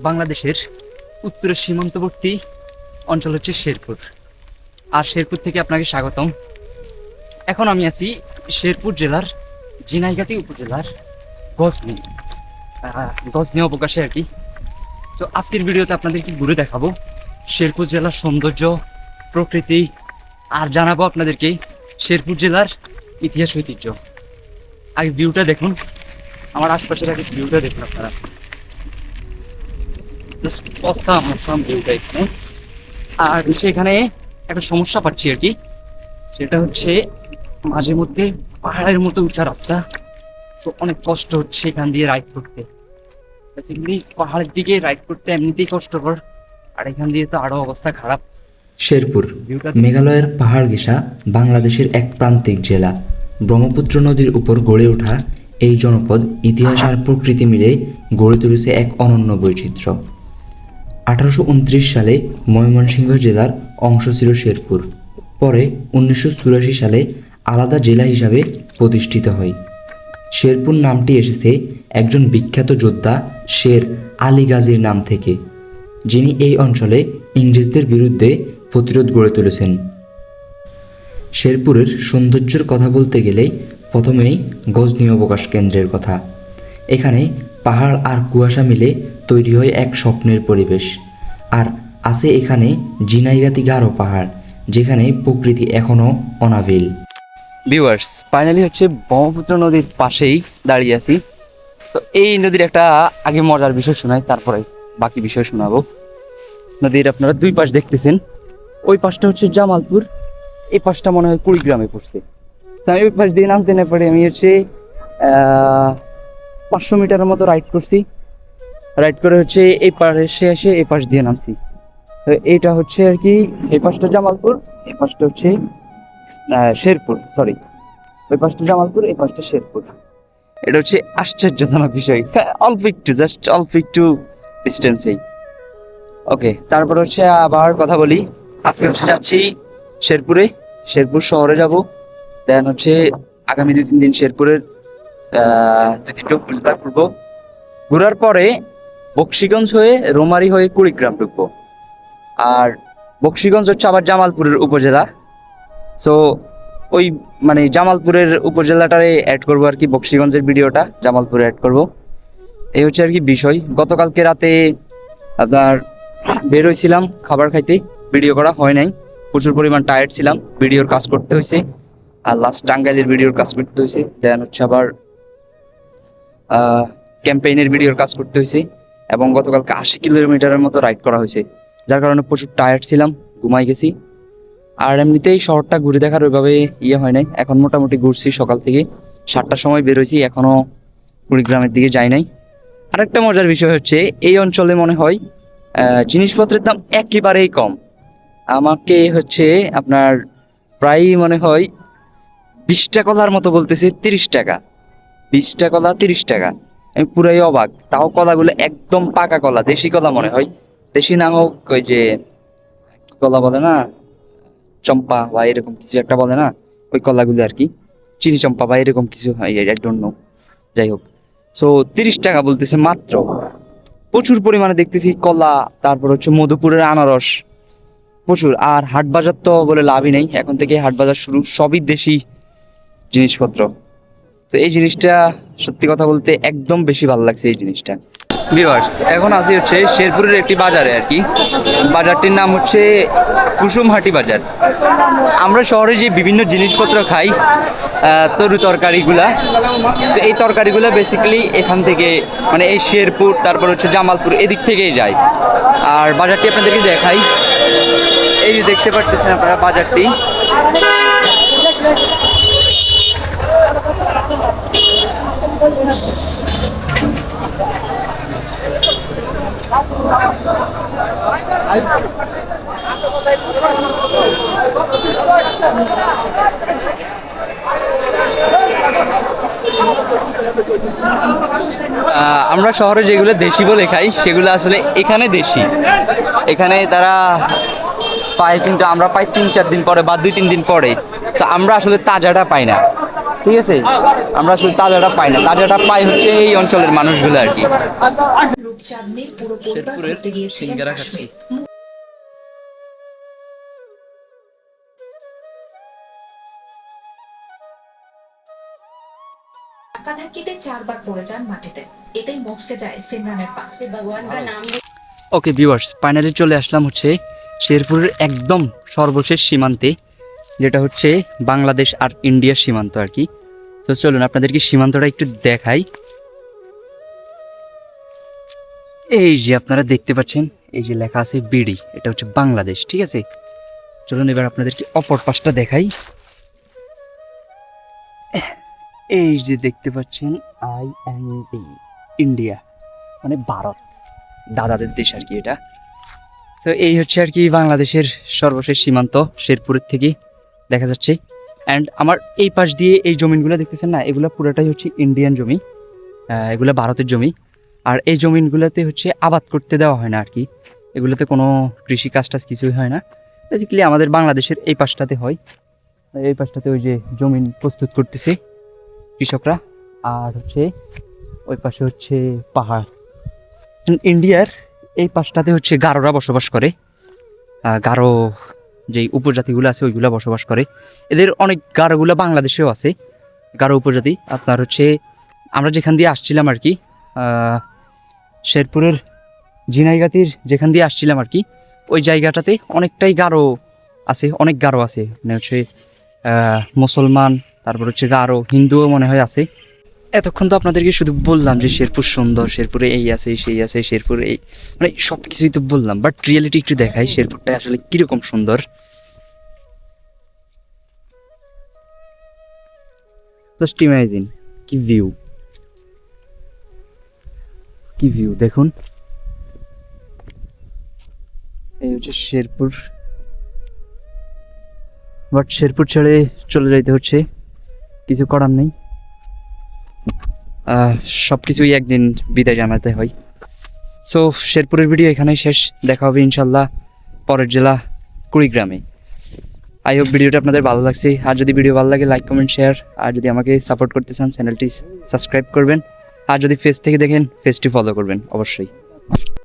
বাংলাদেশের উত্তরের সীমান্তবর্তী অঞ্চল হচ্ছে শেরপুর। আর শেরপুর থেকে আপনাকে স্বাগতম। এখন আমি আছি শেরপুর জেলার জিনাইগাতি উপজেলার গজনি। গজনি অবকাশে আর কি। তো আজকের ভিডিওতে আপনাদেরকে ঘুরে দেখাবো শেরপুর জেলার সৌন্দর্য, প্রকৃতি, আর জানাব আপনাদেরকে শেরপুর জেলার ইতিহাস ঐতিহ্য। আগে ভিউটা দেখুন। আমার আশপাশের আগে ভিউটা দেখুন আপনারা। জাস্ট অসাম অসাম ভিউটা এখানে আর একটা সমস্যা পাচ্ছি আর কি। সেটা হচ্ছে মাঝে মধ্যে পাহাড়ের মতো উঁচা রাস্তা। তো অনেক কষ্ট হচ্ছে এখান দিয়ে রাইড করতে। বেসিক্যালি পাহাড়ের দিকে রাইড করতে এমনিতেই কষ্টকর। আর এখান দিয়ে তো আরও অবস্থা খারাপ। শেরপুর মেঘালয়ের পাহাড় ঘেঁষা বাংলাদেশের এক প্রান্তিক জেলা। ব্রহ্মপুত্র নদীর উপর গড়ে ওঠা এই জনপদ ইতিহাস আর প্রকৃতি মিলে গড়ে তুলেছে এক অনন্য বৈচিত্র্য। আঠারোশো উনত্রিশ সালে ময়মনসিংহ জেলার অংশ ছিল শেরপুর। পরে উনিশশো চুরাশি সালে আলাদা জেলা হিসাবে প্রতিষ্ঠিত হয়। শেরপুর নামটি এসেছে একজন বিখ্যাত যোদ্ধা শের আলী গাজীর নাম থেকে, যিনি এই অঞ্চলে ইংরেজদের বিরুদ্ধে প্রতিরোধ গড়ে তুলেছেন। শেরপুরের সৌন্দর্যের কথা বলতে গেলেই প্রথমেই গজনী অবকাশ কেন্দ্রের কথা। এখানে পাহাড় আর কুয়াশা মিলে তৈরি হয় এক স্বপ্নের পরিবেশ। আর আছে এখানে জিনাইগাতি গারো পাহাড়, যেখানে প্রকৃতি এখনও অনাবিল। ভিউয়ার্স ফাইনালি হচ্ছে ব্রহ্মপুত্র নদীর পাশেই দাঁড়িয়ে আছি। তো এই নদীর একটা আগে মজার বিষয় শোনাই, তারপরে বাকি বিষয় শোনাবো। নদীর আপনারা দুই পাশ দেখতেছেন। ওই পাশটা হচ্ছে জামালপুর, এই পাশটা মনে হয় কুড়িগ্রামে পড়ছে। তো আমি ওই পাশ দিয়ে নামতে না পারে, আমি হচ্ছে পাঁচশো মিটারের মতো রাইড করছি। রাইড করে হচ্ছে এই পাশে এসে এই পাশ দিয়ে নামছি। তো এইটা হচ্ছে আর কি এই পাশটা জামালপুর এই পাশটা হচ্ছে শেরপুর সরি ওই পাশটা জামালপুর এই পাশটা শেরপুর। এটা হচ্ছে আশ্চর্যজনক বিষয়। হ্যাঁ, অল্প একটু জাস্ট অল্প একটু ডিস্টেন্সেই ওকে তারপর হচ্ছে আবার কথা বলি। আজকে হচ্ছে যাচ্ছি শেরপুরে শেরপুর শহরে যাব। দেন হচ্ছে আগামী দুই তিন দিন শেরপুরের দুই তিনটা উপজেলা ঘুরবো ঘোরার পরে বক্সিগঞ্জ হয়ে রোমারি হয়ে কুড়িগ্রাম ঢুকবো। আর বক্সিগঞ্জ হচ্ছে আবার জামালপুরের উপজেলা। সো ওই মানে জামালপুরের উপজেলাটারে অ্যাড করব আর কি বক্সিগঞ্জের ভিডিওটা জামালপুরে অ্যাড করব। এই হচ্ছে আর কি বিষয়। গতকালকে রাতে আপনার বের হয়েছিলাম খাবার খাইতে ভিডিও করা হয় নাই। প্রচুর পরিমাণ টায়ার্ড ছিলাম ভিডিওর কাজ করতে হয়েছে আর লাস্ট টাঙ্গাইলের ভিডিওর কাজ করতে হয়েছে দেন হচ্ছে আবার ক্যাম্পেইনের ভিডিওর কাজ করতে হয়েছে এবং গতকালকে আশি কিলোমিটারের মতো রাইড করা হয়েছে। যার কারণে প্রচুর টায়ার্ড ছিলাম, ঘুমাই গেছি। আর এমনিতেই শহরটা ঘুরে দেখার ওইভাবে ইয়ে হয় নাই। এখন মোটামুটি ঘুরছি সকাল থেকে। সাতটার সময় বেরোইছি এখনও কুড়িগ্রামের দিকে যাই নাই। আরেকটা মজার বিষয় হচ্ছে, এই অঞ্চলে মনে হয় জিনিসপত্রের দাম একেবারেই কম। আমাকে হচ্ছে আপনার প্রায়ই মনে হয় বিশটা কলার মতো বলতেছে, তিরিশ টাকা। বিশটা কলা তিরিশ টাকা। আমি পুরাই অবাক। তাও কলাগুলো একদম পাকা কলা, দেশি কলা মনে হয়। দেশি না হোক ওই যে কলা বলে না? চম্পা বা এরকম কিছু একটা বলে না? ওই কলাগুলো আর কি। চিনি চম্পা বা এরকম কিছু হয় নো যাই হোক। সো তিরিশ টাকা বলতেছে মাত্র। প্রচুর পরিমাণে দেখতেছি কলা, তারপর হচ্ছে মধুপুরের আনারস। প্রচুর। আর হাট বাজার তো বলে লাভই নেই। এখন থেকে হাট বাজার শুরু সবই দেশি জিনিসপত্র। তো এই জিনিসটা সত্যি কথা বলতে একদম বেশি ভালো লাগছে এই জিনিসটা। ভিউয়ার্স এখন আসি হচ্ছে শেরপুরের একটি বাজারে আর কি। বাজারটির নাম হচ্ছে কুসুমহাটি বাজার। আমরা শহরে যে বিভিন্ন জিনিসপত্র খাই তরু তরকারিগুলা, তো এই তরকারিগুলো বেসিক্যালি এখান থেকে মানে এই শেরপুর, তারপর হচ্ছে জামালপুর এদিক থেকেই যায়। আর বাজারটি আপনাদেরকে দেখাই। এই যে দেখতে পাচ্ছেন আপনারা বাজারটি। আমরা শহরে যেগুলো দেশি বলে খাই সেগুলো আসলে এখানে দেশি। এখানে তারা পায় কিন্তু আমরা পাই তিন চার দিন পরে বা দুই তিন দিন পরে। আমরা আসলে তাজাটা পাই না। ঠিক আছে? আমরা আসলে তাজাটা পাই না। তাজাটা পাই হচ্ছে এই অঞ্চলের মানুষগুলো আর কি। চাঁদনি পুরো পরিবার শেরপুরের ঘুরতে গিয়েছিলেন সিঙ্গারা কাশ্মীর। ধাক্কাধাক্কিতে চারবার পড়ে যান মাটিতে। এতেই মচকে যায় সিমরানের পা। ভগবান কা নাম ওকে ভিউয়ার্স ফাইনালি চলে আসলাম হচ্ছে শেরপুরের একদম সর্বশেষ সীমান্তে যেটা হচ্ছে বাংলাদেশ আর ইন্ডিয়ার সীমান্ত আর কি। তো চলুন আপনাদেরকে সীমান্তটা একটু দেখাই। এই যে আপনারা দেখতে পাচ্ছেন এই যে লেখা আছে বিডি এটা হচ্ছে বাংলাদেশ ঠিক আছে? চলুন এবার আপনাদেরকে অপর পাশটা দেখাই। এই যে দেখতে পাচ্ছেন আই এন ডি ইন্ডিয়া মানে ভারত, দাদাদের দেশ আর কি এটা। তো এই হচ্ছে আর কি বাংলাদেশের সর্বশেষ সীমান্ত, শেরপুরের থেকে দেখা যাচ্ছে। অ্যান্ড আমার এই পাশ দিয়ে এই জমিনগুলো দেখতেছেন না, এগুলো পুরোটাই হচ্ছে ইন্ডিয়ান জমি এগুলো ভারতের জমি। আর এই জমিনগুলোতে হচ্ছে আবাদ করতে দেওয়া হয় না আর কি। এগুলোতে কোনো কৃষি কাজ টাজ কিছুই হয় না। বেসিক্যালি আমাদের বাংলাদেশের এই পাশটাতে হয়। এই পাশটাতে ওই যে জমিন প্রস্তুত করতেছে। কৃষকরা। আর হচ্ছে ওই পাশে হচ্ছে পাহাড়। ইন্ডিয়ার এই পাশটাতে হচ্ছে গারোরা বসবাস করে। গারো যেই উপজাতিগুলো আছে, ওইগুলো বসবাস করে। এদের অনেক গারোগুলো বাংলাদেশেও আছে। গারো উপজাতি। আপনার হচ্ছে আমরা যেখান দিয়ে আসছিলাম আর কি শেরপুরের ঝিনাইগাতির যেখান দিয়ে আসছিলাম আর কি, ওই জায়গাটাতে অনেকটাই গারো আছে, অনেক গারো আছে। মানে হচ্ছে মুসলমান তারপর হচ্ছে গারো হিন্দুও মনে হয় আছে। এতক্ষণ তো আপনাদেরকে শুধু বললাম যে শেরপুর সুন্দর শেরপুরে এই আছে সেই আছে শেরপুরে এই মানে সব কিছুই তো বললাম বাট রিয়েলিটি একটু দেখাই শেরপুরটা আসলে কীরকম সুন্দর। জাস্ট ইমাজিন কি ভিউ কি ভিউ দেখুন। এই হচ্ছে শেরপুর। বাট শেরপুর ছেড়ে চলে যাইতে হচ্ছে। কিছু করার নেই। সব কিছুই একদিন বিদায় জানাতে হয়। সো শেরপুরের ভিডিও এখানেই শেষ। দেখা হবে ইনশাল্লাহ পরের জেলা কুড়িগ্রামে। আই হোপ ভিডিওটা আপনাদের ভালো লাগছে। আর যদি ভিডিও ভালো লাগে লাইক কমেন্ট শেয়ার আর যদি আমাকে সাপোর্ট করতে চান চ্যানেলটি সাবস্ক্রাইব করবেন। আর যদি ফেস থেকে দেখেন ফেসটি ফলো করবেন, অবশ্যই।